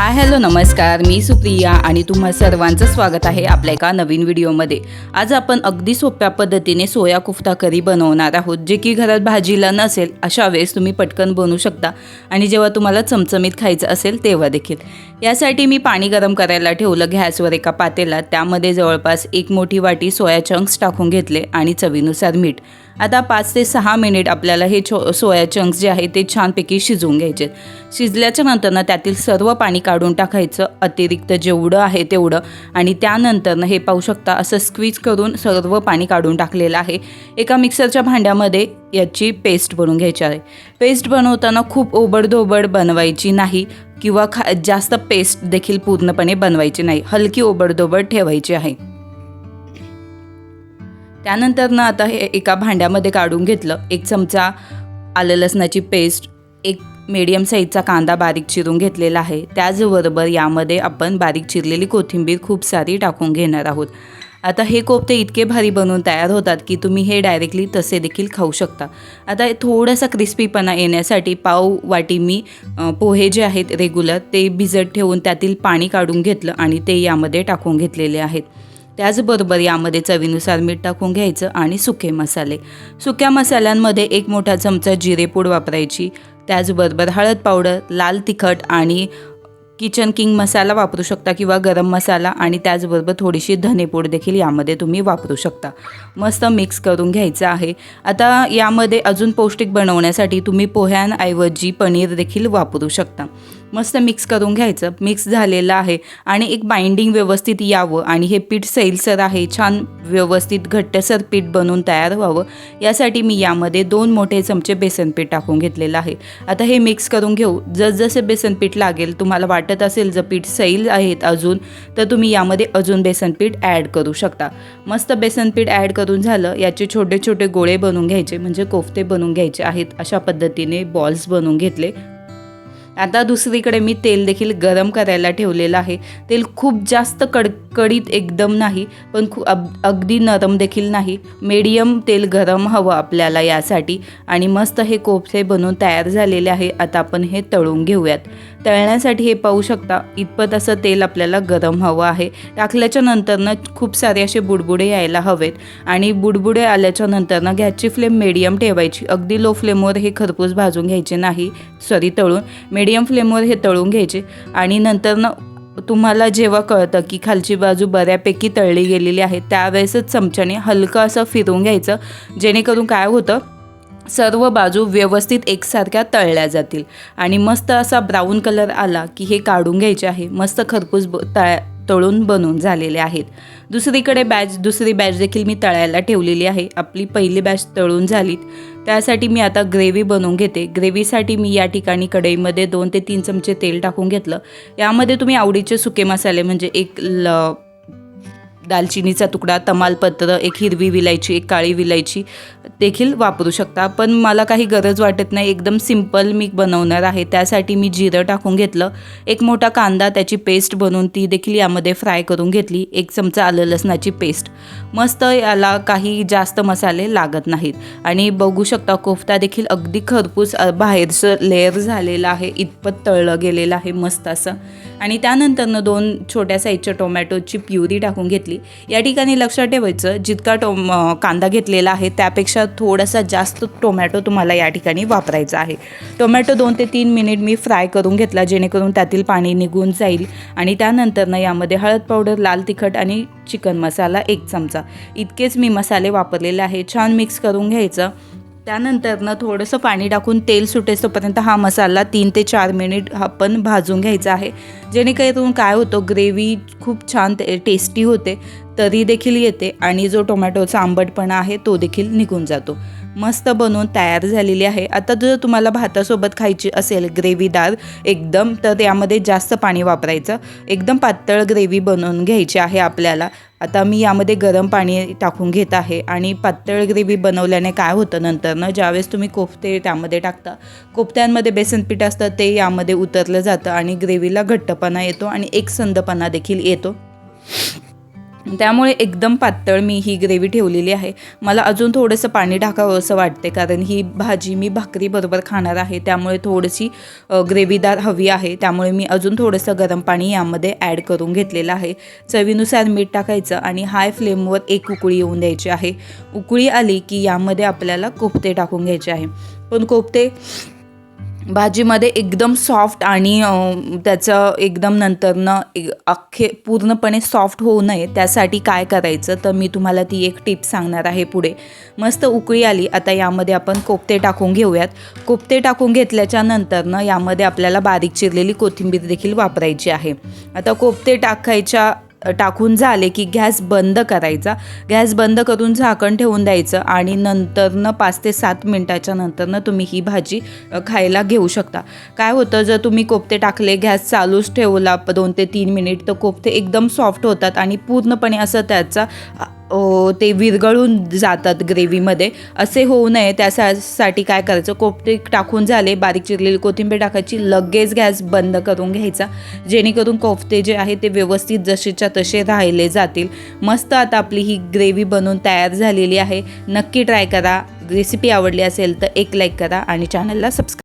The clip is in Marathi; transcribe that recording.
हाय हॅलो नमस्कार. मी सुप्रिया आणि तुम्हा सर्वांचं स्वागत आहे आपल्या एका नवीन व्हिडिओमध्ये. आज आपण अगदी सोप्या पद्धतीने सोया कुफ्ता करी बनवणार आहोत जे की घरात भाजीला नसेल अशा वेळेस तुम्ही पटकन बनवू शकता. आणि जेव्हा तुम्हाला चमचमीत खायचं असेल तेव्हा देखील. यासाठी मी पाणी गरम करायला ठेवलं गॅसवर एका पातेला त्यामध्ये जवळपास एक मोठी वाटी सोया चंक्स टाकून घेतले आणि चवीनुसार मीठ. आता पाच ते सहा मिनिट आपल्याला हे छो सोया चंक्स जे आहे ते छानपैकी शिजवून घ्यायचे. शिजल्याच्या नंतरनं त्यातील सर्व पाणी काढून टाकायचं अतिरिक्त जेवढं आहे तेवढं. आणि त्यानंतरनं हे पाहू शकता असं स्क्वीज करून सर्व पाणी काढून टाकलेलं आहे. एका मिक्सरच्या भांड्यामध्ये याची पेस्ट बनवून घ्यायची आहे. पेस्ट बनवताना खूप ओबडधोबड बनवायची नाही किंवा खा जास्त पेस्ट देखील पूर्णपणे बनवायची नाही. हलकी ओबडधोबड ठेवायची आहे. त्यानंतर ना आता हे एका भांड्यामध्ये काढून घेतलं. एक चमचा आलं लसणाची पेस्ट एक मीडियम साईजचा कांदा बारीक चिरून घेतलेला आहे. त्याचबरोबर यामध्ये आपण बारीक चिरलेली कोथिंबीर खूप सारी टाकून घेणार आहोत. आता हे कोफ्ते इतके भारी बनवून तयार होतात की तुम्ही हे डायरेक्टली तसे देखील खाऊ शकता. आता हे थोडासा क्रिस्पीपणा येण्यासाठी पाव वाटी मी पोहे जे आहेत रेग्युलर ते भिजत ठेवून त्यातील पाणी काढून घेतलं आणि ते यामध्ये टाकून घेतलेले आहेत. त्याचबरोबर यामध्ये चवीनुसार मीठ टाकून घ्यायचं आणि सुके मसाले. सुक्या मसाल्यांमध्ये एक मोठा चमचा जिरेपूड वापरायची. त्याचबरोबर हळद पावडर लाल तिखट आणि किचन किंग मसाला वापरू शकता किंवा गरम मसाला आणि त्याचबरोबर थोडीशी धनेपूड देखील यामध्ये तुम्ही वापरू शकता. मस्त मिक्स करून घ्यायचं आहे. आता यामध्ये अजून पौष्टिक बनवण्यासाठी तुम्ही पोह्यांऐवजी पनीर देखील वापरू शकता. मस्त मिक्स करून घ्यायचं. मिक्स झालेलं आहे. आणि एक बाइंडिंग व्यवस्थित यावं. आणि हे पीठ सैलसर आहे. छान व्यवस्थित घट्टसर पीठ बनवून तयार व्हावं. यासाठी मी यामध्ये दोन मोठे चमचे बेसन पीठ टाकून घेतलेलं आहे. आता हे मिक्स करून घेऊ. जसजसे बेसन पीठ लागेल तुम्हाला वाटत असेल जर पीठ सैल आहेत अजून तर तुम्ही यामध्ये अजून बेसन पीठ ॲड करू शकता. मस्त बेसन पीठ ॲड करून झालं. याचे छोटे छोटे गोळे बनवून घ्यायचे. म्हणजे कोफ्ते बनवून घ्यायचे आहेत. अशा पद्धतीने बॉल्स बनवून घेतले. आता दुसरीकडे मी तेल देखील गरम करायला ठेवलेलं आहे. तेल खूप जास्त कडकडीत एकदम नाही पण खूप अग अगदी नरम देखील नाही. मीडियम तेल गरम हवं आपल्याला यासाठी. आणि मस्त हे कोफते बनवून तयार झालेले आहे. आता आपण हे तळून घेऊयात. तळण्यासाठी हे पाहू शकता इतपत असं तेल आपल्याला गरम हवं आहे. टाकल्याच्या नंतरनं खूप सारे असे बुडबुडे यायला हवेत. आणि बुडबुडे आल्याच्या नंतरनं गॅसची फ्लेम मीडियम ठेवायची. अगदी लो फ्लेमवर हे खरपूस भाजून घ्यायचे नाही. सॉरी तळून. मीडियम फ्लेमवर हे तळून घ्यायचे. आणि नंतरनं तुम्हाला जेव्हा कळतं की खालची बाजू बऱ्यापैकी तळली गेलेली आहे त्यावेळेसच चमच्याने हलकं असं फिरवून घ्यायचं. जेणेकरून काय होतं सर्व बाजू व्यवस्थित एकसारख्या तळल्या जातील. आणि मस्त असा ब्राऊन कलर आला की हे काढून घ्यायचे आहे. मस्त खरपूस ब तळ्या तळून बनवून झालेले आहेत. दुसरीकडे बॅच दुसरी बॅच देखील मी तळायला ठेवलेली आहे. आपली पहिली बॅच तळून झालीत. त्यासाठी मी आता ग्रेव्ही बनवून घेते. ग्रेव्हीसाठी मी या ठिकाणी कढईमध्ये दोन ते तीन चमचे तेल टाकून घेतलं. यामध्ये तुम्ही आवडीचे सुके मसाले म्हणजे एक ल दालचिनीचा तुकडा तमालपत्र एक हिरवी विलायची एक काळी विलायची देखील वापरू शकता. पण मला काही गरज वाटत नाही. एकदम सिंपल मी बनवणार आहे. त्यासाठी मी जिरं टाकून घेतलं. एक मोठा कांदा त्याची पेस्ट बनवून ती देखील यामध्ये फ्राय करून घेतली. एक चमचा आलं लसणाची पेस्ट. मस्त याला काही जास्त मसाले लागत नाहीत. आणि बघू शकता कोफ्ता देखील अगदी खरपूस बाहेरचं लेअर झालेलं आहे. इतपत तळलं गेलेलं आहे. मस्त असं. आणि त्यानंतरनं दोन छोट्या साईजच्या टोमॅटोची प्युरी टाकून घेतली. या ठिकाणी लक्षात ठेवायचं जितका टोम कांदा घेतलेला आहे त्यापेक्षा थोडासा जास्त टोमॅटो तुम्हाला या ठिकाणी वापरायचा आहे. टोमॅटो दोन ते तीन मिनिट मी फ्राय करून घेतला जेणेकरून त्यातील पाणी निघून जाईल. आणि त्यानंतरनं यामध्ये हळद पावडर लाल तिखट आणि चिकन मसाला एक चमचा. इतकेच मी मसाले वापरलेले आहे. छान मिक्स करून घ्यायचं. त्यानंतरनं थोडंसं पाणी टाकून तेल सुटेस्तोपर्यंत हा मसाला तीन ते चार मिनिट आपण भाजून घ्यायचा आहे. जेणेकरून काय होतं ग्रेव्ही खूप छान ते टेस्टी होते तरी देखील येते आणि जो टोमॅटोचा आंबटपणा आहे तो देखील निघून जातो. मस्त बनवून तयार झालेली आहे. आता जर तुम्हाला भातासोबत खायची असेल ग्रेव्हीदार एकदम तर यामध्ये जास्त पाणी वापरायचं. एकदम पातळ ग्रेव्ही बनवून घ्यायची आहे आपल्याला. आता मी यामध्ये गरम पाणी टाकून घेत आहे आणि पातळ ग्रेव्ही बनवल्याने काय होतं नंतरनं ज्यावेळेस तुम्ही कोफ्ते त्यामध्ये टाकता कोफ्त्यांमध्ये बेसन पीठ असतं ते यामध्ये उतरलं जातं आणि ग्रेव्हीला घट्टपणा येतो आणि एकसंदपणा देखील येतो. त्यामुळे एकदम पातळ मी ही ग्रेव्ही ठेवलेली आहे. मला अजून थोडंसं पाणी टाकावं असं वाटते कारण ही भाजी मी भाकरीबरोबर खाणार आहे. त्यामुळे थोडीशी ग्रेव्हीदार हवी आहे. त्यामुळे मी अजून थोडंसं गरम पाणी यामध्ये ॲड करून घेतलेलं आहे. चवीनुसार मीठ टाकायचं आणि हाय फ्लेमवर एक उकळी येऊन द्यायची आहे. उकळी आली की यामध्ये आपल्याला कोफ्ते टाकून घ्यायचे आहे. पण कोफ्ते भाजीमध्ये एकदम सॉफ्ट आणि त्याचं एकदम नंतरनं एक- अख्खे पूर्णपणे सॉफ्ट होऊ नये त्यासाठी काय करायचं? तर मी तुम्हाला ती एक टिप सांगणार आहे पुढे. मस्त उकळी आली आता यामध्ये आपण कोफ्ते टाकून घेऊयात. कोफ्ते टाकून घेतल्याच्या नंतरनं यामध्ये आपल्याला बारीक चिरलेली कोथिंबीर देखील वापरायची आहे. आता कोफ्ते टाकायच्या टाकून झाले की गॅस बंद करायचा. गॅस बंद करून झाकण ठेवून द्यायचं आणि नंतरनं पाच ते सात मिनटाच्या नंतरनं तुम्ही ही भाजी खायला घेऊ शकता. काय होतं जर तुम्ही कोफ्ते टाकले गॅस चालूच ठेवला दोन ते तीन मिनिट तर कोफ्ते एकदम सॉफ्ट होतात आणि पूर्णपणे असं त्याचा ते विरघळून जातात ग्रेव्हीमध्ये. असे होऊ नये त्यासाठी काय करायचं? कोफ्ते टाकून झाले बारीक चिरलेली कोथिंबीर टाकायची लगेच गॅस बंद करून घ्यायचा. जेणेकरून कोफ्ते जे आहे ते व्यवस्थित जसेच्या तसे राहिले जातील. मस्त आता आपली ही ग्रेव्ही बनवून तयार झालेली आहे. नक्की ट्राय करा. रेसिपी आवडली असेल तर एक लाईक करा आणि चॅनलला सबस्क्राईब